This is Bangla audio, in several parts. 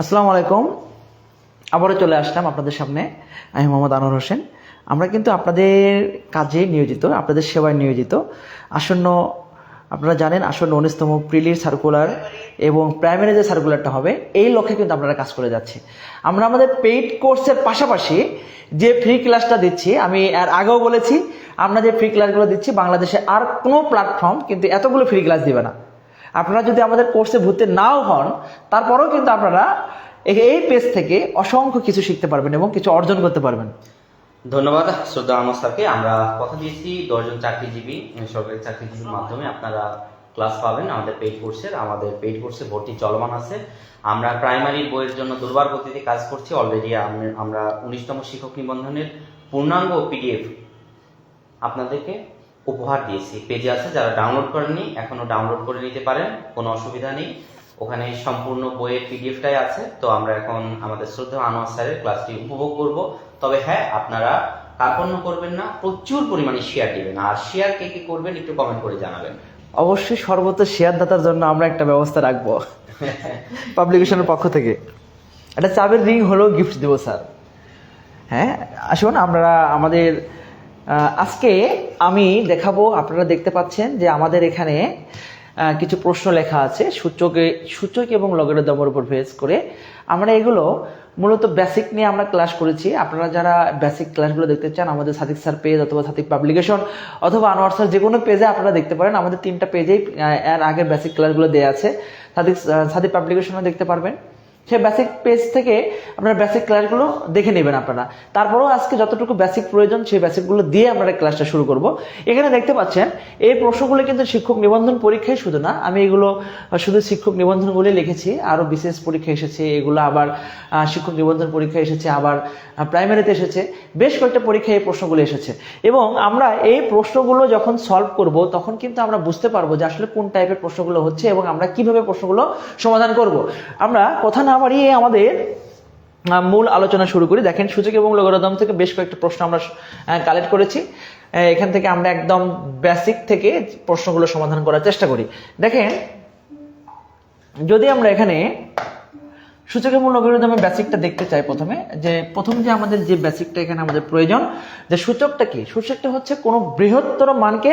আসসালামু আলাইকুম। আবারও চলে আসলাম আপনাদের সামনে। আমি মোহাম্মদ আনোয়ার হোসেন। আমরা কিন্তু আপনাদের কাজে নিয়োজিত, আপনাদের সেবায় নিয়োজিত। আসন্ন, আপনারা জানেন, আসন্ন উনিশতম প্রিলির সার্কুলার এবং প্রাইমারি যে সার্কুলারটা হবে, এই লক্ষ্যে কিন্তু আপনারা কাজ করে যাচ্ছে। আমরা আমাদের পেইড কোর্সের পাশাপাশি যে ফ্রি ক্লাসটা দিচ্ছি, আমি এর আগেও বলেছি, আমরা যে ফ্রি ক্লাসগুলো দিচ্ছি, বাংলাদেশে আর কোনো প্ল্যাটফর্ম কিন্তু এতগুলো ফ্রি ক্লাস দিবে না। আপনারা যদি আমাদের কোর্সে ভর্তি নাও হন তারপরেও কিন্তু আপনারা এই- এই পেজ থেকে অসংখ্য কিছু শিখতে পারবেন এবং কিছু অর্জন করতে পারবেন। ধন্যবাদ শ্রদ্ধা আহমদ স্যারকে। আমরা কথা দিয়েছি দশজন চাকরিজীবী সরকারি চাকরিজীবীর মাধ্যমে আপনারা ক্লাস পাবেন আমাদের পেইড কোর্সের আমাদের পেইড কোর্সে ভর্তি চলমান আছে। আমরা প্রাইমারি বইয়ের জন্য দুর্বার গতিতে কাজ করছি। অলরেডি আমরা উনিশতম শিক্ষক নিবন্ধনের পূর্ণাঙ্গ পিডিএফ আপনাদেরকে উপহার দিয়েছি। পেজে আছে যারা ডাউনলোড করেননি এখনও ডাউনলোড করে নিতে পারেন কোনো অসুবিধা নেই। ওখানে সম্পূর্ণ বইয়ের পিডিএফটাই আছে তো আমরা এখন আমাদের শ্রদ্ধা আনোয়ার স্যারের ক্লাসটি উপভোগ করব। তবে হ্যাঁ আপনারা কার্পণ্য করবেন না প্রচুর পরিমাণে শেয়ার দিবেন আর শেয়ার কে কে করবেন একটু কমেন্ট করে জানাবেন। অবশ্যই সর্বত শেয়ারদাতার জন্য আমরা একটা ব্যবস্থা রাখব পাবলিকেশনের পক্ষ থেকে। একটা চাবের রিং হলেও গিফট দেবো স্যার। হ্যাঁ আসুন আমরা আমাদের আজকে আমি দেখাবো, আপনারা দেখতে পাচ্ছেন যে আমাদের এখানে কিছু প্রশ্ন লেখা আছে সূচকে, সূচক এবং লগারিদমের উপর বেস করে। আমরা এগুলো মূলত বেসিক নিয়ে আমরা ক্লাস করেছি। আপনারা যারা বেসিক ক্লাসগুলো দেখতে চান, আমাদের সাদিক স্যার পেজ অথবা সাদিক পাবলিকেশন অথবা আনোয়ার স্যার যে কোনো পেজে আপনারা দেখতে পারেন। আমাদের তিনটা পেজেই এর আগের বেসিক ক্লাসগুলো দেওয়া আছে। সাদিক সাদিক পাবলিকেশনও দেখতে পারবেন। সে বেসিক পেজ থেকে আপনার বেসিক ক্লাসগুলো দেখে নেবেন আপনারা। তারপরেও আজকে যতটুকু বেসিক প্রয়োজন, সেই বেসিকগুলো দিয়ে আমরা ক্লাসটা শুরু করব। এখানে দেখতে পাচ্ছেন, এই প্রশ্নগুলো কিন্তু শিক্ষক নিবন্ধন পরীক্ষায় শুধু না, আমি এগুলো শুধু শিক্ষক নিবন্ধনগুলি লিখেছি, আরও বিশেষ পরীক্ষা এসেছে, এগুলো আবার শিক্ষক নিবন্ধন পরীক্ষা এসেছে, আবার প্রাইমারিতে এসেছে, বেশ কয়েকটা পরীক্ষায় এই প্রশ্নগুলো এসেছে। এবং আমরা এই প্রশ্নগুলো যখন সলভ করব, তখন কিন্তু আমরা বুঝতে পারব যে আসলে কোন টাইপের প্রশ্নগুলো হচ্ছে এবং আমরা কীভাবে প্রশ্নগুলো সমাধান করব। আমরা কথা না বাড়িয়ে আমাদের মূল আলোচনা শুরু করি। দেখেন, সূচক এবং লগারিদম থেকে বেশ কয়েকটা প্রশ্ন আমরা কালেক্ট করেছি। এখান থেকে আমরা একদম বেসিক থেকে প্রশ্নগুলো সমাধান করার চেষ্টা করি। দেখেন, যদি আমরা এখানে সূচকের মূল লগারিদমের বেসিকটা দেখতে চাই প্রথমে, যে প্রথম যে আমাদের যে বেসিকটা এখানে আমাদের প্রয়োজন, যে সূচকটা কি? সূচকটা হচ্ছে কোনো বৃহত্তর মানকে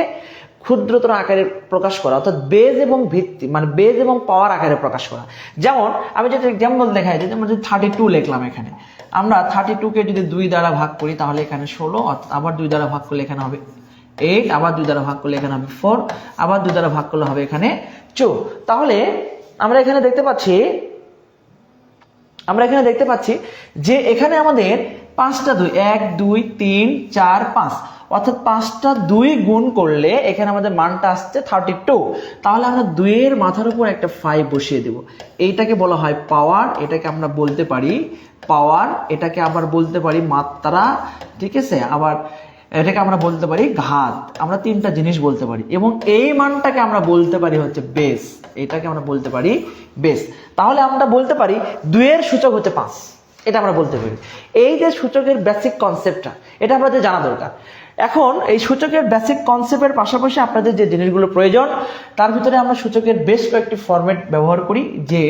ক্ষুদ্রতর আকারে প্রকাশ করা, অর্থাৎ বেজ এবং ভিত্তি মানে বেজ এবং পাওয়ার আকারে প্রকাশ করা। যেমন, আমি যদি এক্সাম্পল দেখাই যে আমরা যদি থার্টি টু লিখলাম এখানে, আমরা থার্টি টুকে যদি দুই দ্বারা ভাগ করি, তাহলে এখানে ষোলো আবার দুই দ্বারা ভাগ করলে এখানে হবে এইট আবার দুই দ্বারা ভাগ করলে এখানে হবে ফোর আবার দুই দ্বারা ভাগ করলে হবে এখানে চো তাহলে, আমরা এখানে দেখতে পাচ্ছি, আমরা এখানে দেখতে পাচ্ছি যে এখানে আমাদের পাঁচটা দুই, এক, দুই, তিন, চার, পাঁচ। অর্থাৎ পাঁচটা দুই গুণ করলে এখানে আমাদের মানটা আসছে থার্টি টু তাহলে আমরা দুইয়ের মাথার উপর একটা ফাইভ বসিয়ে দেব। এইটাকে বলা হয় পাওয়ার এটাকে আমরা বলতে পারি পাওয়ার এটাকে আবার বলতে পারি মাত্রা, ঠিক আছে? আবার এটাকে আমরা বলতে পারি ঘাত। আমরা তিনটা জিনিস বলতে পারি। এবং এই মানটাকে আমরা বলতে পারি হচ্ছে বেস এটাকে আমরা বলতে পারি বেস তাহলে আমরা বলতে পারি দুইয়ের সূচক হচ্ছে পাঁচ। এটা আমরা বলতে পারি। এই যে সূচকের বেসিক কনসেপ্টটা এটা আপনাদের জানা দরকার। এখন এই সূচকের বেসিক কনসেপ্টের পাশাপাশি আপনাদের যে জিনিসগুলো প্রয়োজন, তার ভিতরে আমরা সূচকের বেশ কয়েকটি ফরম্যাট ব্যবহার করি, যে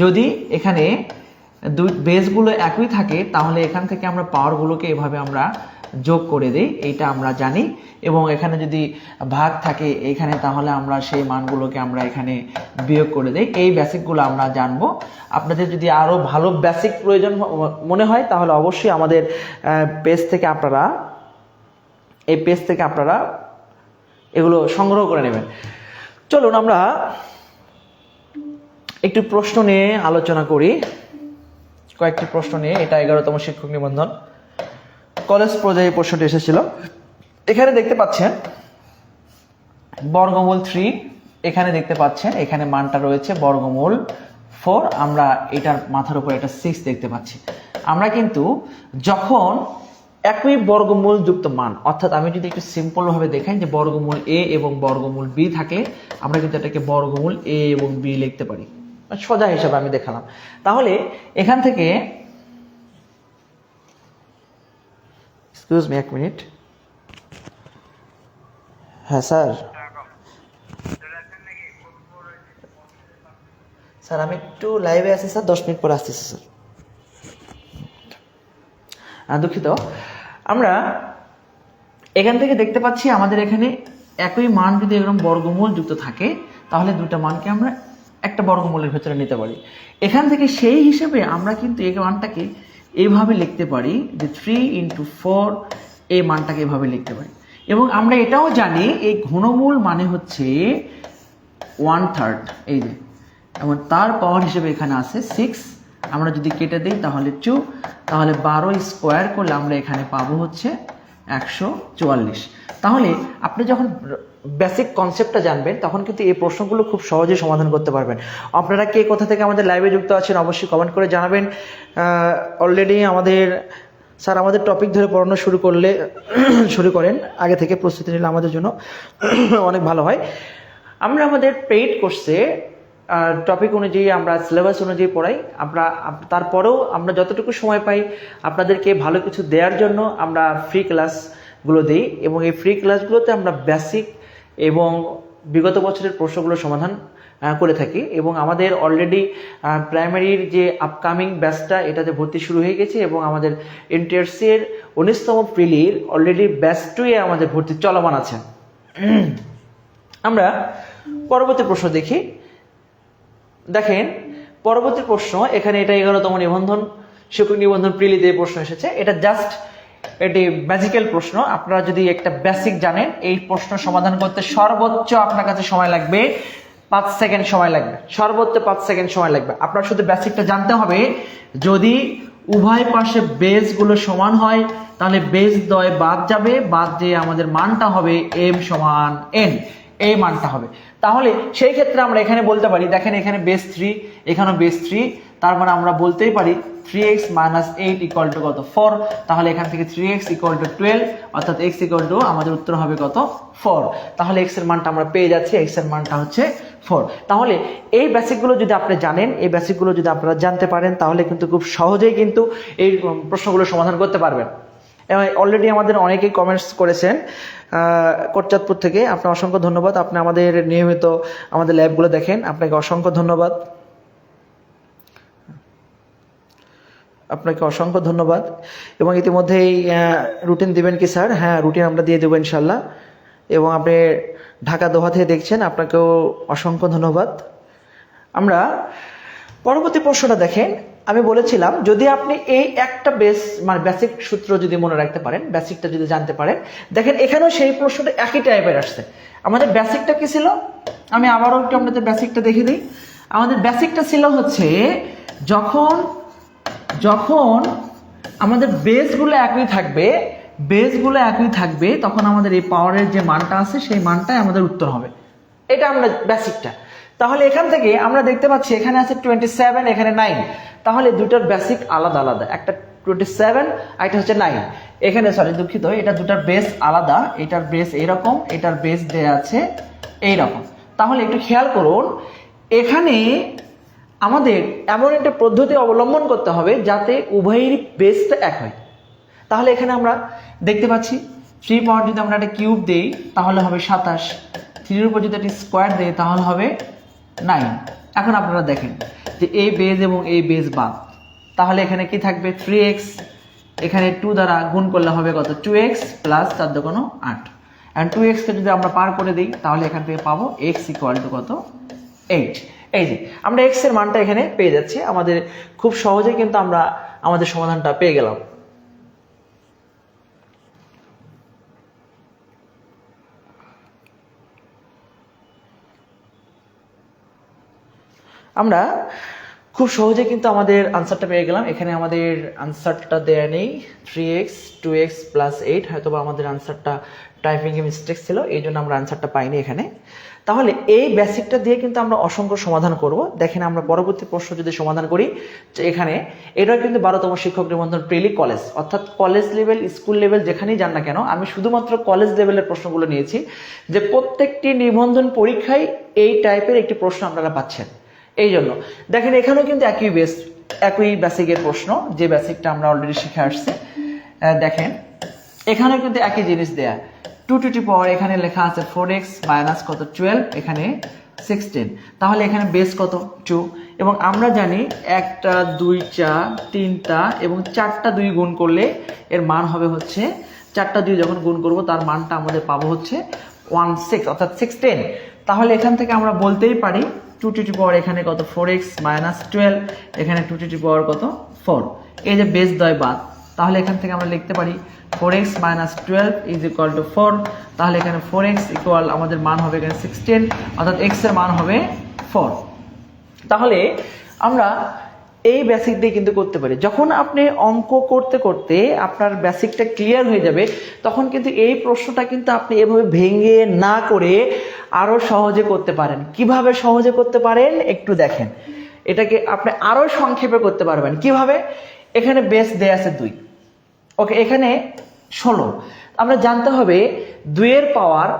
যদি এখানে দুই বেসগুলো একই থাকে, তাহলে এখান থেকে আমরা পাওয়ারগুলোকে এভাবে আমরা যোগ করে দিই, এইটা আমরা জানি। এবং এখানে যদি ভাগ থাকে এখানে, তাহলে আমরা সেই মানগুলোকে আমরা এখানে বিয়োগ করে দিই। এই বেসিকগুলো আমরা জানব। আপনাদের যদি আরও ভালো বেসিক প্রয়োজন মনে হয়, তাহলে অবশ্যই আমাদের পেজ থেকে আপনারা এই পেজ থেকে আপনারা এগুলো সংগ্রহ করে নেবেন। চলুন আমরা একটু প্রশ্ন নিয়ে আলোচনা করি। কয়েকটি প্রশ্ন নিয়ে, এটা এগারোতম শিক্ষক নিবন্ধন। কলেজ পর্যায়ে প্রশ্নটি এসেছিল। এখানে দেখতে পাচ্ছেন, বর্গমূল থ্রি এখানে দেখতে পাচ্ছেন, এখানে মানটা রয়েছে বর্গমূল ফোর আমরা এটার মাথার উপর একটা সিক্স দেখতে পাচ্ছি। আমরা কিন্তু যখন একই বর্গমূল যুক্ত মান। অর্থাৎ আমি যদি একটু সিম্পল ভাবে দেখাই যে বর্গমূল এ এবং বর্গমূল বি থাকলে আমরা কিন্তু এটাকে বর্গমূল এ এবং বি লিখতে পারি। সোজা হিসাবে আমি দেখালাম। তাহলে এখান থেকে এক্সকিউজ মি এক মিনিট। হ্যাঁ স্যার। স্যার, আমি একটু লাইভে আছি, স্যার। দশ মিনিট পরে আসতেছি স্যার। দুঃখিত। আমরা এখান থেকে দেখতে পাচ্ছি আমাদের এখানে একই মান যদি এরকম বর্গমূল যুক্ত থাকে, তাহলে দুটো মানকে আমরা একটা বর্গমূলের ভেতরে নিতে পারি। এখান থেকে সেই হিসেবে আমরা কিন্তু এই মানটাকে এইভাবে লিখতে পারি যে থ্রি ইন্টু ফোর এই মানটাকে এভাবে লিখতে পারি। এবং আমরা এটাও জানি এই ঘনমূল মানে হচ্ছে ওয়ান থার্ড এই যে। এবং তার পাওয়ার হিসেবে এখানে আছে সিক্স আমরা যদি কেটে দিই তাহলে টু তাহলে বারো স্কোয়ার করলে আমরা এখানে পাবো হচ্ছে একশো চুয়াল্লিশ। তাহলে আপনি যখন বেসিক কনসেপ্টটা জানবেন, তখন কিন্তু এই প্রশ্নগুলো খুব সহজে সমাধান করতে পারবেন। আপনারা কে কোথা থেকে আমাদের লাইভে যুক্ত আছেন অবশ্যই কমেন্ট করে জানাবেন। অলরেডি আমাদের, স্যার আমাদের টপিক ধরে পড়ানো শুরু করলে, শুরু করেন। আগে থেকে প্রস্তুতি নিলে আমাদের জন্য অনেক ভালো হয়। আমরা আমাদের পেইড কোর্সে টপিক অনুযায়ী আমরা সিলেবাস অনুযায়ী পড়াই। আমরা তারপরেও আমরা যতটুকু সময় পাই আপনাদেরকে ভালো কিছু দেওয়ার জন্য আমরা ফ্রি ক্লাসগুলো দিই এবং এই ফ্রি ক্লাসগুলোতে আমরা বেসিক এবং বিগত বছরের প্রশ্নগুলো সমাধান করে থাকি এবং আমাদের অলরেডি প্রাইমারির যে আপকামিং ব্যাচটা এটাতে ভর্তি শুরু হয়ে গেছে এবং আমাদের এনটিআরসির উনিশতম প্রিলির অলরেডি ব্যাচ টুয়ে আমাদের ভর্তি চলমান আছে। আমরা পরবর্তী প্রশ্ন দেখি। দেখেন, পরবর্তী প্রশ্ন, এখানে এটা এগারোতম নিবন্ধন শিক্ষক নিবন্ধন প্রিলিতে প্রশ্ন এসেছে। এটা জাস্ট এটি ম্যাজিক্যাল প্রশ্ন। আপনারা যদি একটা বেসিক জানেন, এই প্রশ্ন সমাধান করতে সর্বোচ্চ আপনার কাছে সময় লাগবে পাঁচ সেকেন্ড সময় লাগবে। সর্বোচ্চ পাঁচ সেকেন্ড সময় লাগবে। আপনার শুধু বেসিকটা জানতে হবে, যদি উভয় পাশে বেসগুলো সমান হয়, তাহলে বেস দয় বাদ যাবে, বাদ দিয়ে আমাদের মানটা হবে এম সমান এন এই মানটা হবে। তাহলে সেই ক্ষেত্রে আমরা এখানে বলতে পারি, দেখেন এখানে বেস থ্রি এখানেও বেস থ্রি তার মানে আমরা বলতেই পারি three x minus eight equal to কত? ফোর তাহলে এখান থেকে three x equal to twelve অর্থাৎ এক্স ইকুয়াল টু আমাদের উত্তর হবে কত? ফোর তাহলে এক্সের মানটা আমরা পেয়ে যাচ্ছি এক্সের মানটা হচ্ছে ফোর তাহলে এই বেসিকগুলো যদি আপনি জানেন, এই বেসিকগুলো যদি আপনারা জানতে পারেন, তাহলে কিন্তু খুব সহজেই কিন্তু এই প্রশ্নগুলো সমাধান করতে পারবেন। অলরেডি আমাদের অনেকেই কমেন্টস করেছেন কোটচাঁদপুর থেকে। আপনার অসংখ্য ধন্যবাদ। আপনি আমাদের নিয়মিত আমাদের ল্যাবগুলো দেখেন। আপনাকে অসংখ্য ধন্যবাদ। আপনাকে অসংখ্য ধন্যবাদ। এবং ইতিমধ্যেই রুটিন দিবেন কি স্যার হ্যাঁ রুটিন আমরা দিয়ে দেবো ইনশাল্লাহ এবং আপনি ঢাকা, দোহা থেকে দেখছেন, আপনাকেও অসংখ্য ধন্যবাদ। আমরা পরবর্তী প্রশ্নটা দেখেন। আমি বলেছিলাম, যদি আপনি এই একটা বেস মানে বেসিক সূত্র যদি মনে রাখতে পারেন বেসিকটা যদি জানতে পারেন, দেখেন এখানেও সেই প্রশ্নটা একই টাইপের আসছে। আমাদের বেসিকটা কি ছিল? আমি আবারও একটু আপনাদের বেসিকটা দেখে দিই। আমাদের বেসিকটা ছিল হচ্ছে, যখন যখন আমাদের বেসগুলো একই থাকবে বেসগুলো একই থাকবে, তখন আমাদের এই পাওয়ারের যে মানটা আছে, সেই মানটাই আমাদের উত্তর হবে। এটা আমরা বেসিকটা তাহলে এখান থেকে আমরা দেখতে পাচ্ছি এখানে আছে টোয়েন্টি সেভেন এখানে নাইন তাহলে দুটার বেসিক আলাদা আলাদা। একটা টোয়েন্টি সেভেন আর এটা হচ্ছে নাইন এখানে সরি দুঃখিত, এটা দুটার বেস আলাদা, এটার বেস এরকম, এটার বেস দেয়া আছে এইরকম। তাহলে একটু খেয়াল করুন, এখানে আমাদের এমন একটা পদ্ধতি অবলম্বন করতে হবে যাতে উভয়েরই বেসটা এক হয়। তাহলে এখানে আমরা দেখতে পাচ্ছি থ্রি পাওয়ার যদি আমরা একটা কিউব দিই, তাহলে হবে সাতাশ। থ্রির উপর যদি একটা স্কোয়ার দিই, তাহলে হবে নাইন এখন আপনারা দেখেন যে এই বেজ এবং এই বেজ বাদ। তাহলে এখানে কি থাকবে? থ্রি এক্স এখানে টু দ্বারা গুণ করলে হবে কত? টু এক্স প্লাস চার দোকানো আট। অ্যান্ড টু এক্সকে যদি আমরা পার করে দিই, তাহলে এখান থেকে পাবো এক্স ইকুয়াল টু কত? এইট এই যে, আমরা এক্সের মানটা এখানে পেয়ে যাচ্ছি। আমাদের খুব সহজে কিন্তু আমরা আমাদের সমাধানটা পেয়ে গেলাম। আমরা খুব সহজে কিন্তু আমাদের আনসারটা পেয়ে গেলাম। এখানে আমাদের আনসারটা দেয়া নেই। Three x two x plus eight হয়তো বা আমাদের আনসারটা টাইপিংয়ে মিস্টেক ছিল, এই জন্য আমরা আনসারটা পাইনি এখানে। তাহলে এই বেসিকটা দিয়ে কিন্তু আমরা অসংখ্য সমাধান করব। দেখেন আমরা পরবর্তী প্রশ্ন যদি সমাধান করি এখানে, এটা কিন্তু বারোতম শিক্ষক নিবন্ধন প্রিলি কলেজ অর্থাৎ কলেজ লেভেল স্কুল লেভেল যেখানেই যান না কেন, আমি শুধুমাত্র কলেজ লেভেলের প্রশ্নগুলো নিয়েছি, যে প্রত্যেকটি নিবন্ধন পরীক্ষায় এই টাইপের একটি প্রশ্ন আপনারা পাচ্ছেন। এই জন্য দেখেন, এখানেও কিন্তু একই বেস একই বেসিকের প্রশ্ন, যে বেসিকটা আমরা অলরেডি শিখে আসছি। দেখেন, এখানেও কিন্তু একই জিনিস দেয়া। টু টু টি পাওয়ার এখানে লেখা আছে ফোর এক্স মাইনাস কত? টুয়েলভ এখানে সিক্সটিন তাহলে এখানে বেস কত? টু এবং আমরা জানি একটা, দুইটা, তিনটা এবং চারটা দুই গুণ করলে এর মান হবে হচ্ছে, চারটা দুই যখন গুণ করব, তার মানটা আমাদের পাবো হচ্ছে ওয়ান সিক্স অর্থাৎ সিক্স টেন তাহলে এখান থেকে আমরা বলতেই পারি টু টু টু পাওয়ার এখানে কত? ফোর এক্স মাইনাস টুয়েলভ এখানে টু টি টু পাওয়ার কত? ফোর এই যে বেস দয় বাদ, তাহলে এখান থেকে আমরা লিখতে পারি four x minus twelve is equal to four তাহলে এখানে ফোর এক্স ইকুয়াল আমাদের মান হবে এখানে সিক্সটিন অর্থাৎ এক্সের মান হবে ফোর তাহলে আমরা এই বেসিক দিয়ে কিন্তু করতে পারি। যখন আপনি অঙ্ক করতে করতে আপনার বেসিকটা ক্লিয়ার হয়ে যাবে, তখন কিন্তু এই প্রশ্নটা কিন্তু আপনি এভাবে ভেঙে না করে আরও সহজে করতে পারেন। কীভাবে সহজে করতে পারেন একটু দেখেন। এটাকে আপনি আরও সংক্ষেপে করতে পারবেন। কীভাবে? এখানে বেস দেয়া আছে দুই। ওকে এখানে ষোলো। আমরা জানতে হবে দুইয়ের পাওয়ার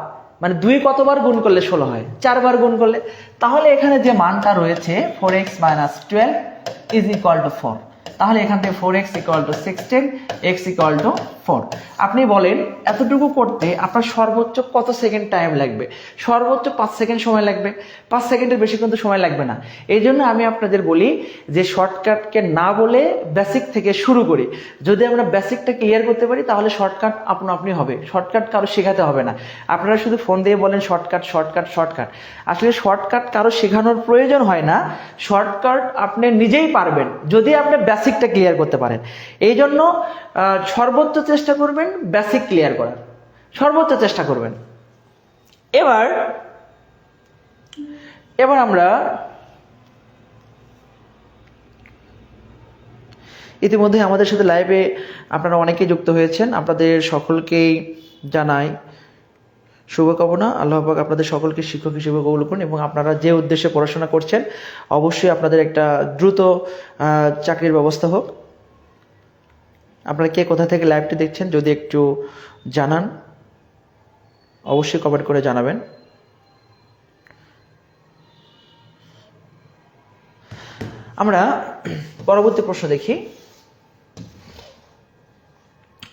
মানে দুই কতবার গুণ করলে ষোলো হয়? চারবার গুণ করলে? তাহলে এখানে যে মানটা রয়েছে four x minus twelve is equal to four তাহলে এখান থেকে four x equal to sixteen x equal to four আপনি বলেন, এতটুকু করতে আপনার সর্বোচ্চ কত সেকেন্ড টাইম লাগবে? সর্বোচ্চ পাঁচ সেকেন্ড সময় লাগবে? পাঁচ সেকেন্ডের বেশি কিন্তু সময় লাগবে না। এই জন্য আমি আপনাদের বলি যে শর্টকাটকে না বলে বেসিক থেকে শুরু করি। যদি আমরা বেসিকটা ক্লিয়ার করতে পারি, তাহলে শর্টকাট আপনা আপনি হবে। শর্টকাট কারও শেখাতে হবে না। আপনারা শুধু ফোন দিয়ে বলেন শর্টকাট শর্টকাট শর্টকাট আসলে শর্টকাট কারও শেখানোর প্রয়োজন হয় না। শর্টকাট আপনি নিজেই পারবেন। যদি আপনি বেসিকটা ক্লিয়ার করতে পারেন। এই জন্য সর্বোচ্চ চেষ্টা করবেন বেসিক ক্লিয়ার করার। সর্বোচ্চ চেষ্টা করবেন। এবার এবার আমরা ইতিমধ্যে আমাদের সাথে লাইভে আপনারা অনেকেই যুক্ত হয়েছেন। আপনাদের সকলকেই জানাই শুভকামনা। আল্লাহ পাক আপনাদের সকলকে শিক্ষক হিসেবে কবুল করুন এবং আপনারা যে উদ্দেশ্যে পড়াশোনা করছেন, অবশ্যই আপনাদের একটা দ্রুত চাকরির ব্যবস্থা হোক। আপনারা কে কোথা থেকে লাইভটি দেখছেন, যদি একটু জানান, অবশ্যই কমেন্ট করে জানাবেন। আমরা পরবর্তী প্রশ্ন দেখি।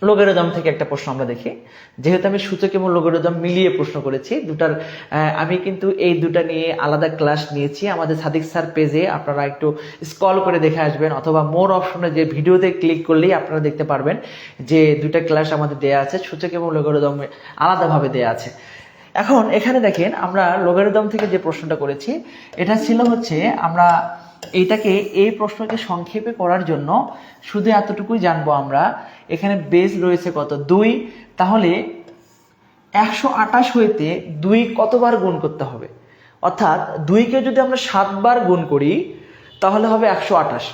লোগারিদম থেকে একটা প্রশ্ন আমরা দেখি। যেহেতু আমি সূচক এবং লোগারিদম মিলিয়ে প্রশ্ন করেছি, দুটার আমি কিন্তু এই দুটা নিয়ে আলাদা ক্লাস নিয়েছি। আমাদের সাদিক স্যার পেজে আপনারা একটু স্ক্রল করে দেখে আসবেন অথবা মোর অপশনে যে ভিডিওতে ক্লিক করলেই আপনারা দেখতে পারবেন যে দুটা ক্লাস আমাদের দেয়া আছে, সূচক এবং লোগারিদম আলাদাভাবে দেয়া আছে। এখন এখানে দেখেন আমরা লোগারিদম থেকে যে প্রশ্নটা করেছি, এটা ছিল হচ্ছে আমরা এইটাকে, এই প্রশ্নকে সংক্ষেপে করার জন্য শুধু এতটুকুই জানব আমরা। এখানে বেজ রয়েছে কত? দুই। তাহলে একশো আঠাশ হইতে দুই কতবার গুণ করতে হবে? অর্থাৎ দুইকে যদি আমরা সাতবার গুণ করি, তাহলে হবে একশো আঠাশ।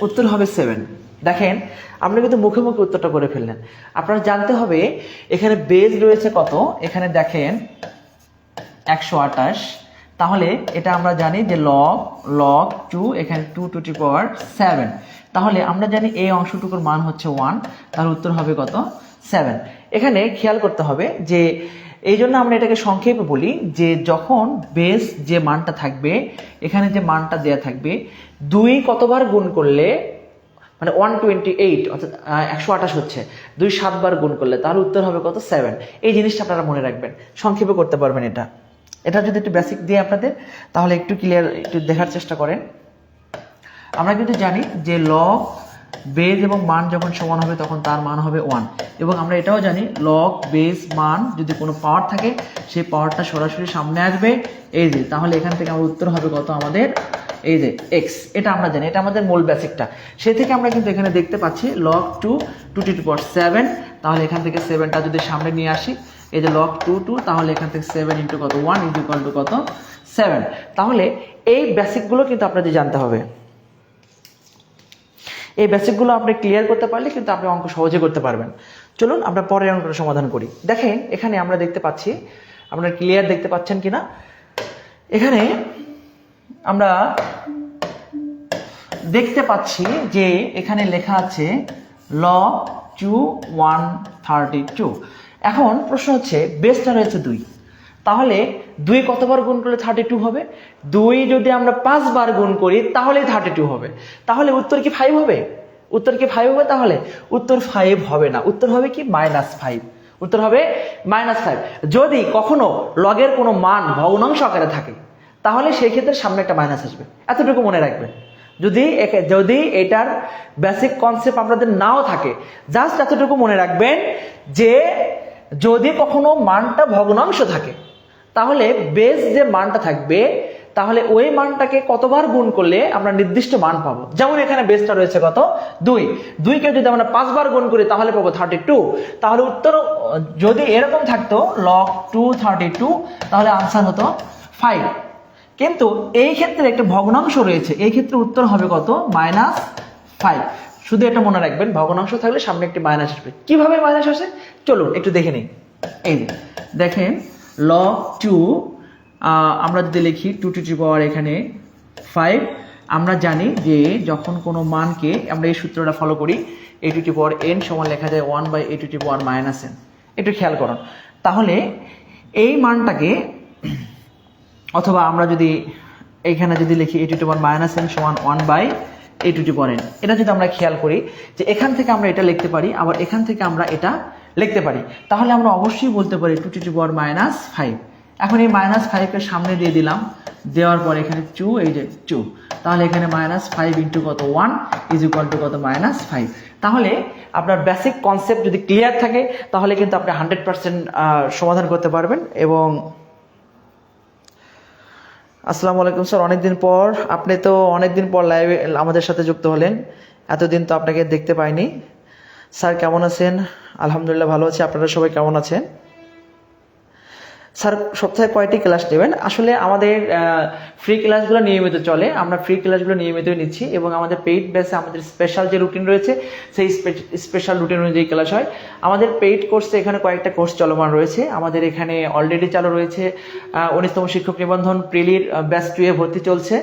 উত্তর হবে সেভেন দেখেন, আপনি কিন্তু মুখে মুখে উত্তরটা করে ফেললেন। আপনার জানতে হবে, এখানে বেজ রয়েছে কত? এখানে দেখেন, একশো আঠাশ। তাহলে এটা আমরা জানি যে লগ লগ টু এখানে two to the power seven তাহলে আমরা জানি এই অংশটুকুর মান হচ্ছে ওয়ান তার উত্তর হবে কত? সেভেন এখানে খেয়াল করতে হবে যে এই জন্য আমরা এটাকে সংক্ষেপে বলি যে যখন বেস যে মানটা থাকবে, এখানে যে মানটা দেয়া থাকবে, দুই কতবার গুণ করলে মানে ওয়ান টোয়েন্টি এইট অর্থাৎ একশো আঠাশ হচ্ছে, দুই সাতবার গুণ করলে তার উত্তর হবে কত? সেভেন এই জিনিসটা আপনারা মনে রাখবেন। সংক্ষেপে করতে পারবেন এটা। এটা যদি একটু বেসিক দিয়ে আপনাদের, তাহলে একটু ক্লিয়ার একটু দেখার চেষ্টা করেন। আমরা কিন্তু জানি যে লগ বেজ এবং মান যখন সমান হবে, তখন তার মান হবে ওয়ান এবং আমরা এটাও জানি লগ বেজ মান যদি কোনো পাওয়ার থাকে, সেই পাওয়ারটা সরাসরি সামনে আসবে, এই যে। তাহলে এখান থেকে আমার উত্তর হবে কত আমাদের? এই যে এক্স এটা আমরা জানি, এটা আমাদের মূল বেসিকটা সে থেকে আমরা কিন্তু এখানে দেখতে পাচ্ছি two to the to power seven তাহলে এখান থেকে সেভেনটা যদি সামনে নিয়ে আসি এই যে লগ টু টু তাহলে এখান থেকে সেভেন ইন্টু কত? ওয়ান ইন্টু ইকুয়াল টু কত? সেভেন তাহলে এই বেসিকগুলো কিন্তু আপনাদের জানতে হবে। এই বেসিকগুলো আপনি ক্লিয়ার করতে পারলে কিন্তু আপনি অঙ্ক সহজে করতে পারবেন। চলুন আমরা পরের অঙ্কটা সমাধান করি। দেখেন, এখানে আমরা দেখতে পাচ্ছি, আপনারা ক্লিয়ার দেখতে পাচ্ছেন কিনা? এখানে আমরা দেখতে পাচ্ছি যে এখানে লেখা আছে log two one thirty two এখন প্রশ্ন হচ্ছে বেসটা রয়েছে দুই। তাহলে দুই কতবার গুণ করলে থার্টি টু হবে? দুই যদি আমরা পাঁচবার গুণ করি তাহলে থার্টি টু হবে। তাহলে উত্তর কি ফাইভ হবে? উত্তর কি ফাইভ হবে তাহলে? উত্তর ফাইভ হবে না। উত্তর হবে কি? মাইনাস ফাইভ উত্তর হবে মাইনাস ফাইভ যদি কখনো লগের কোনো মান ভগ্নাংশ আকারে থাকে, তাহলে সেই ক্ষেত্রে সামনে একটা মাইনাস আসবে। এতটুকু মনে রাখবেন। যদি যদি এটার বেসিক কনসেপ্ট আপনাদের নাও থাকে জাস্ট এতটুকু মনে রাখবেন যে যদি কখনো মানটা ভগ্নাংশ থাকে, তাহলে বেস যে মানটা থাকবে, তাহলে ওই মানটাকে কতবার গুণ করলে আমরা নির্দিষ্ট মান পাবো? যেমন এখানে বেসটা রয়েছে কত? দুই। দুইকে যদি আমরা পাঁচবার গুণ করি, তাহলে পাবো থার্টি টু তাহলে উত্তর, যদি এরকম থাকতো লক টু থার্টি টু তাহলে আনসার হতো ফাইভ কিন্তু এই ক্ষেত্রে একটা ভগ্নাংশ রয়েছে, এই ক্ষেত্রে উত্তর হবে কত? মাইনাস ফাইভ শুধু এটা মনে রাখবেন, ভগ্নাংশ থাকলে সামনে একটি মাইনাস আসবে। কীভাবে মাইনাস আসে? চলুন, একটু দেখে নিই। এই যে, দেখেন লগ টু আমরা যদি লিখি টু টু টু পাওয়ার এখানে ফাইভ আমরা জানি যে যখন কোনো মানকে আমরা এই সূত্রটা ফলো করি a to to power n সমান লেখা যায় one by a to to power minus n একটু খেয়াল করুন। তাহলে এই মানটাকে, অথবা আমরা যদি এখানে যদি লিখি a to to minus n সমান one by a to to n এটা যদি আমরা খেয়াল করি যে এখান থেকে আমরা এটা লিখতে পারি, আবার এখান থেকে আমরা এটা লিখতে পারি। তাহলে আমরা অবশ্যই বলতে পারি two to to power minus five এখন এই মাইনাস ফাইভকে সামনে দিয়ে দিলাম। দেওয়ার পর এখানে টু এই যে টু তাহলে এখানে মাইনাস ফাইভ ইন্টু কত ওয়ান ইজ ইকুয়াল টু কত মাইনাস ফাইভ তাহলে আপনার বেসিক কনসেপ্ট যদি ক্লিয়ার থাকে, তাহলে কিন্তু আপনি হান্ড্রেড পার্সেন্ট সমাধান করতে পারবেন এবং আসসালামু আলাইকুম, স্যার। অনেকদিন পর, আপনি তো অনেকদিন পর লাইভে আমাদের সাথে যুক্ত হলেন। এতদিন তো আপনাকে দেখতে পাইনি। স্যার, কেমন আছেন? আলহামদুলিল্লাহ ভালো আছি। আপনারা সবাই কেমন আছেন? স্যার, সপ্তাহে কয়টি ক্লাস নেবেন? আসলে আমাদের ফ্রি ক্লাসগুলো নিয়মিত চলে। আমরা ফ্রি ক্লাসগুলো নিয়মিতই নিচ্ছি এবং আমাদের পেইড বেসে আমাদের স্পেশাল যে রুটিন রয়েছে, সেই স্পেশাল রুটিন অনুযায়ী ক্লাস হয়। আমাদের পেইড কোর্সে এখানে কয়েকটা কোর্স চলমান রয়েছে। আমাদের এখানে অলরেডি চালু রয়েছে উনিশতম শিক্ষক নিবন্ধন প্রিলির ব্যাচ টুয়ে ভর্তি চলছে।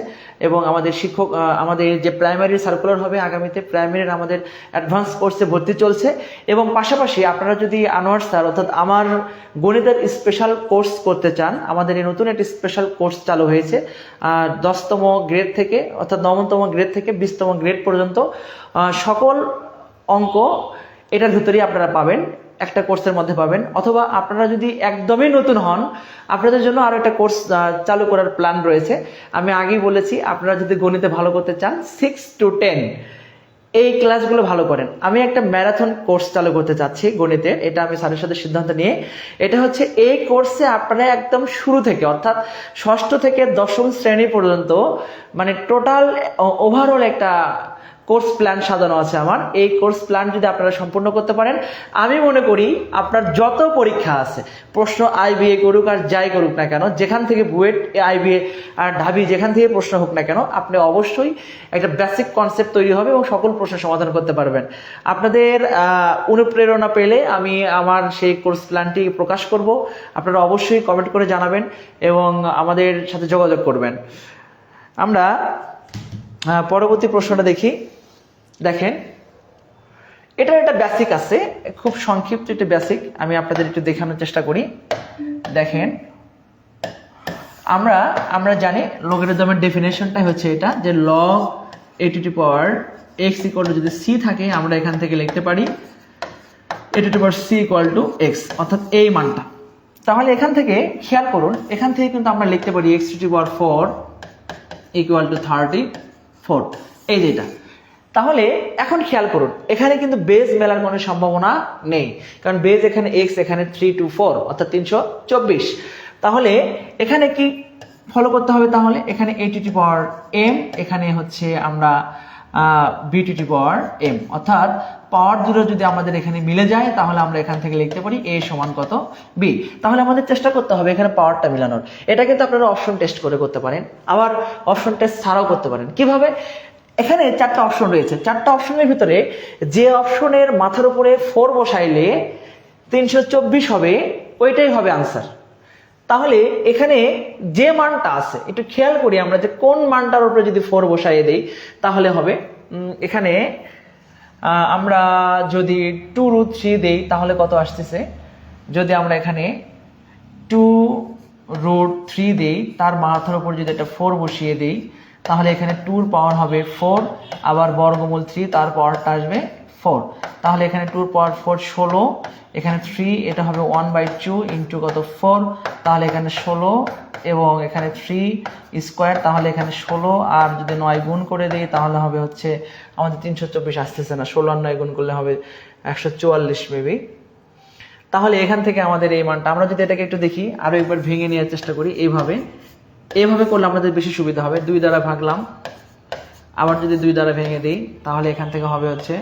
এবং আমাদের শিক্ষক আমাদের যে প্রাইমারি সার্কুলার হবে আগামীতে প্রাইমারির আমাদের অ্যাডভান্স কোর্সে ভর্তি চলছে এবং পাশাপাশি আপনারা যদি আনোয়ার স্যার, অর্থাৎ আমার গণিতের স্পেশাল কোর্স করতে চান, আমাদের এই নতুন একটি স্পেশাল কোর্স চালু হয়েছে দশতম গ্রেড থেকে, অর্থাৎ নবমতম গ্রেড থেকে বিশতম গ্রেড পর্যন্ত সকল অঙ্ক এটার ভিতরেই আপনারা পাবেন। একটা কোর্সের মধ্যে পাবেন। অথবা আপনারা যদি একদমই নতুন হন, আপনাদের জন্য আরও একটা কোর্স চালু করার প্ল্যান রয়েছে। আমি আগেই বলেছি, আপনারা যদি গণিতে ভালো করতে চান সিক্স টু টেন এই ক্লাসগুলো ভালো করেন। আমি একটা ম্যারাথন কোর্স চালু করতে চাচ্ছি গণিতের এটা আমি স্যারের সাথে সিদ্ধান্ত নিয়ে। এটা হচ্ছে এই কোর্সে আপনারা একদম শুরু থেকে, অর্থাৎ ষষ্ঠ থেকে দশম শ্রেণি পর্যন্ত মানে টোটাল ওভারঅল একটা কোর্স প্ল্যান সাজানো আছে আমার। এই কোর্স প্ল্যান যদি আপনারা সম্পূর্ণ করতে পারেন, আমি মনে করি আপনার যত পরীক্ষা আছে, প্রশ্ন আইবিএ করুক আর যাই করুক না কেন, যেখান থেকে বুয়েট আইবিএ আর ঢাবি যেখান থেকে প্রশ্ন হোক না কেন, আপনি অবশ্যই একটা বেসিক কনসেপ্ট তৈরি হবে এবং সকল প্রশ্নের সমাধান করতে পারবেন। আপনাদের অনুপ্রেরণা পেলে আমি আমার সেই কোর্স প্ল্যানটি প্রকাশ করব। আপনারা অবশ্যই কমেন্ট করে জানাবেন এবং আমাদের সাথে যোগাযোগ করবেন। আমরা পরবর্তী প্রশ্নটা দেখি। দেখেন, এটার একটা বেসিক আছে, খুব সংক্ষিপ্ত একটা বেসিক আমি আপনাদের একটু দেখানোর চেষ্টা করি। দেখেন, আমরা আমরা জানি লগারিদমের ডেফিনেশনটাই হচ্ছে এটা, যে log a to power x equal to যদি সি থাকে, আমরা এখান থেকে লিখতে পারি a to power c equal to x অর্থাৎ এই মানটা। তাহলে এখান থেকে খেয়াল করুন, এখান থেকে কিন্তু আমরা লিখতে পারি x to power four equal to thirty four এই যেটা তাহলে এখন খেয়াল করুন, এখানে কিন্তু বেজ মেলার কোনো সম্ভাবনা নেই, কারণ বেজ এখানে এক্স এখানে থ্রি টু ফোর অর্থাৎ তিনশো চব্বিশ। তাহলে এখানে কি ফলো করতে হবে তাহলে? এখানে এ টি পাওয়ার এম এখানে হচ্ছে আমরা বি টি পাওয়ার এম অর্থাৎ পাওয়ার দুটো যদি আমাদের এখানে মিলে যায়, তাহলে আমরা এখান থেকে লিখতে পারি এ সমান কত বি তাহলে আমাদের চেষ্টা করতে হবে এখানে পাওয়ারটা মিলানোর। এটা কিন্তু আপনারা অপশন টেস্ট করে করতে পারেন, আবার অপশন টেস্ট ছাড়াও করতে পারেন। কীভাবে? এখানে চারটা অপশন রয়েছে। চারটা অপশনের ভিতরে যে অপশনের মাথার উপরে ফোর বসাইলে তিনশো চব্বিশ হবে, ওইটাই হবে আনসার তাহলে এখানে যে মানটা আছে, একটু খেয়াল করি আমরা যে কোন মানটার উপরে যদি ফোর বসাইয়ে দেই, তাহলে হবে এখানে আমরা যদি টু রুট থ্রি দেই, তাহলে কত আসতেছে? যদি আমরা এখানে টু রুট থ্রি দেই, তার মাথার উপর যদি একটা ফোর বসিয়ে দেই তাহলে এখানে টুর পাওয়ার হবে ফোর আবার বর্গমূল থ্রি তার পাওয়ারটা আসবে ফোর তাহলে এখানে টুর পাওয়ার ফোর ষোলো, এখানে থ্রি এটা হবে ওয়ান বাই টু ইন্টু কত ফোর তাহলে এখানে ষোলো এবং এখানে থ্রি স্কোয়ার তাহলে এখানে ষোলো, আর যদি নয় গুণ করে দিই, তাহলে হবে হচ্ছে আমাদের তিনশো চব্বিশ আসতেছে না, ষোলো আর নয় গুণ করলে হবে একশো চুয়াল্লিশ মেবি তাহলে এখান থেকে আমাদের এই মানটা, আমরা যদি এটাকে একটু দেখি আরও একবার ভেঙে নেওয়ার চেষ্টা করি, এইভাবে। এইভাবে করলে আমাদের বেশি সুবিধা হবে। দুই দ্বারা ভাগলাম। আবার যদি দুই দ্বারা ভেঙে দিই, তাহলে এখান থেকে হবে হচ্ছে,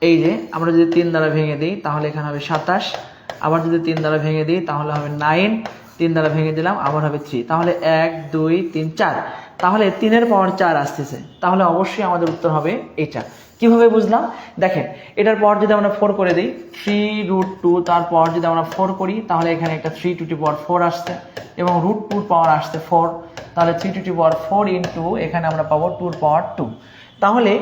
এই যে, আমরা যদি তিন দ্বারা ভেঙে দিই, তাহলে এখানে হবে সাতাশ। আবার যদি তিন দ্বারা ভেঙে দিই, তাহলে হবে নাইন। তিন দ্বারা ভেঙে দিলাম, আবার হবে থ্রি তাহলে এক, দুই, তিন, চার। তাহলে তিনের পাওয়ার চার আসতেছে। তাহলে অবশ্যই আমাদের উত্তর হবে এটা কীভাবে বুঝলাম? দেখেন, এটার পর যদি আমরা ফোর করে দিই থ্রি রুট টু তারপর যদি আমরা ফোর করি, তাহলে এখানে একটা three to T power four আসছে, এবং রুট টুর পাওয়ার আসছে ফোর তাহলে three to T power four into এখানে আমরা পাবো টুর পাওয়ার টু তাহলে,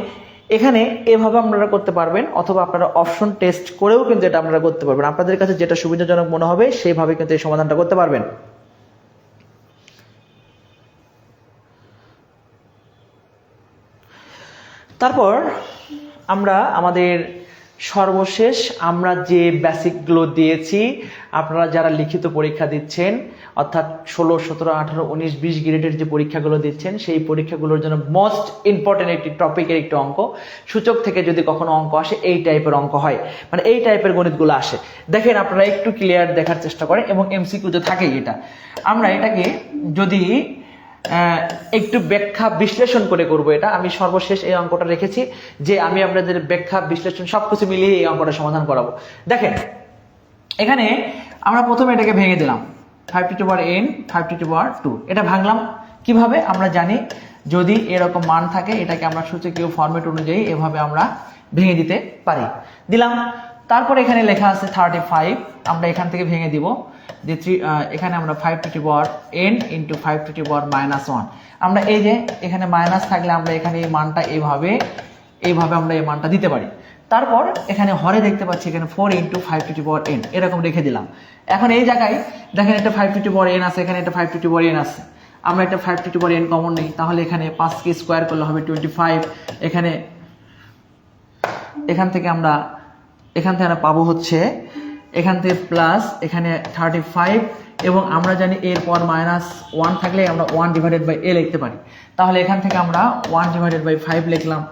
এখানে এভাবে আপনারা করতে পারবেন, অথবা আপনারা অপশন টেস্ট করেও কিন্তু এটা আপনারা করতে পারবেন। আপনাদের কাছে যেটা সুবিধাজনক মনে হবে সেইভাবে কিন্তু এই সমাধানটা করতে পারবেন। তারপর আমরা আমাদের সর্বশেষ আমরা যে বেসিকগুলো দিয়েছি, আপনারা যারা লিখিত পরীক্ষা দিচ্ছেন, অর্থাৎ ষোলো, সতেরো, আঠারো, উনিশ, বিশ গ্রেডের যে পরীক্ষাগুলো দিচ্ছেন, সেই পরীক্ষাগুলোর জন্য মোস্ট ইম্পর্টেন্ট একটি টপিকের একটি অঙ্ক। সূচক থেকে যদি কখনো অঙ্ক আসে, এই টাইপের অঙ্ক হয়। মানে এই টাইপের গণিতগুলো আসে। দেখেন আপনারা একটু ক্লিয়ার দেখার চেষ্টা করেন, এবং এমসিকিউ তো থাকেই এটা। আমরা এটাকে যদি একটু ব্যাখ্যা বিশ্লেষণ করে করব এটা। আমি সর্বশেষ এই অঙ্কটা রেখেছি যে আমি আপনাদের ব্যাখ্যা, বিশ্লেষণ সবকিছু মিলিয়ে এই অঙ্কটা সমাধান করাবো। দেখেন, এখানে আমরা প্রথমে এটাকে ভেঙে দিলাম। ফাইভ টি বার এন ফাইভ টি টু বার টু এটা ভাঙলাম। কীভাবে? আমরা জানি যদি এরকম মান থাকে, এটাকে আমরা সূচকীয় ফরম্যাট অনুযায়ী এভাবে আমরা ভেঙে দিতে পারি। দিলাম। তারপর এখানে লেখা আছে থার্টি ফাইভ আমরা এখান থেকে ভেঙে দিব। যে থ্রি এখানে আমরা ফাইভ টি বার এন ইন্টু ফাইভ টি বার মাইনাস ওয়ান আমরা এই যে এখানে মাইনাস থাকলে আমরা এখানে এই মানটা এইভাবে এইভাবে আমরা এই মানটা দিতে পারি। তারপর এখানে হরে দেখতে পাচ্ছি এখানে four into five to power n এরকম রেখে দিলাম। এখন এই জায়গায় দেখেন একটা ফাইভ টু পাওয়ার এন আছে, এখানে একটা ফাইভ টু পাওয়ার এন আছে। আমরা একটা five to power n common নেই, তাহলে এখানে পাঁচকে স্কোয়ার করলে হবে টোয়েন্টি ফাইভ এখানে, এখান থেকে আমরা এখান থেকে আমরা পাবো হচ্ছে, এখান থেকে প্লাস এখানে থার্টি ফাইভ এবং আমরা জানি এর পর মাইনাস ওয়ান থাকলে আমরা ওয়ান ডিভাইডেড বাই এ লিখতে পারি। তাহলে এখান থেকে আমরা ওয়ান ডিভাইডেড বাই ফাইভ লিখলাম,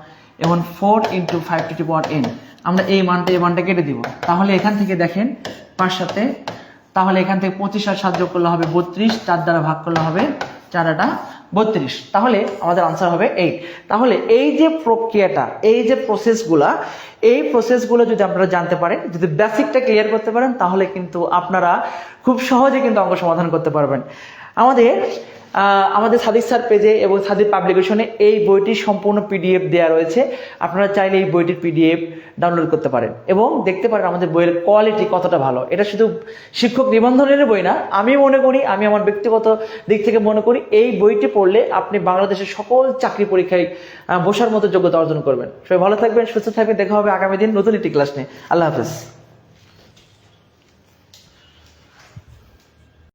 এবং four into five to power n আমরা এই মানটা এই মানটা কেটে দিব। তাহলে এখান থেকে দেখেন, পাঁচ সাথে, তাহলে এখান থেকে পঁচিশ আর সাত যোগ করলে হবে বত্রিশ, চার দ্বারা ভাগ করলে হবে চারাটা বত্রিশ। তাহলে আমাদের আনসার হবে এইট তাহলে এই যে প্রক্রিয়াটা, এই যে প্রসেসগুলা এই প্রসেসগুলো যদি আপনারা জানতে পারেন, যদি বেসিকটা ক্লিয়ার করতে পারেন, তাহলে কিন্তু আপনারা খুব সহজে কিন্তু অঙ্ক সমাধান করতে পারবেন। আমাদের আমাদের সাদিক স্যার পেজে এবং সাদিক পাবলিকেশনে এই বইটির সম্পূর্ণ পিডিএফ দেওয়া রয়েছে। আপনারা চাইলে এই বইটির পিডিএফ ডাউনলোড করতে পারেন। এবং দেখতে পারেন আমাদের বইয়ের কোয়ালিটি কতটা ভালো। এটা শুধু শিক্ষক নিবন্ধনের বই না, আমি মনে করি, আমি আমার ব্যক্তিগত দিক থেকে মনে করি, এই বইটি পড়লে আপনি বাংলাদেশের সকল চাকরি পরীক্ষায় বসার মতো যোগ্যতা অর্জন করবেন। সবাই ভালো থাকবেন, সুস্থ থাকবেন। দেখা হবে আগামী দিন নতুন একটি ক্লাস নিয়ে। আল্লাহ হাফেজ।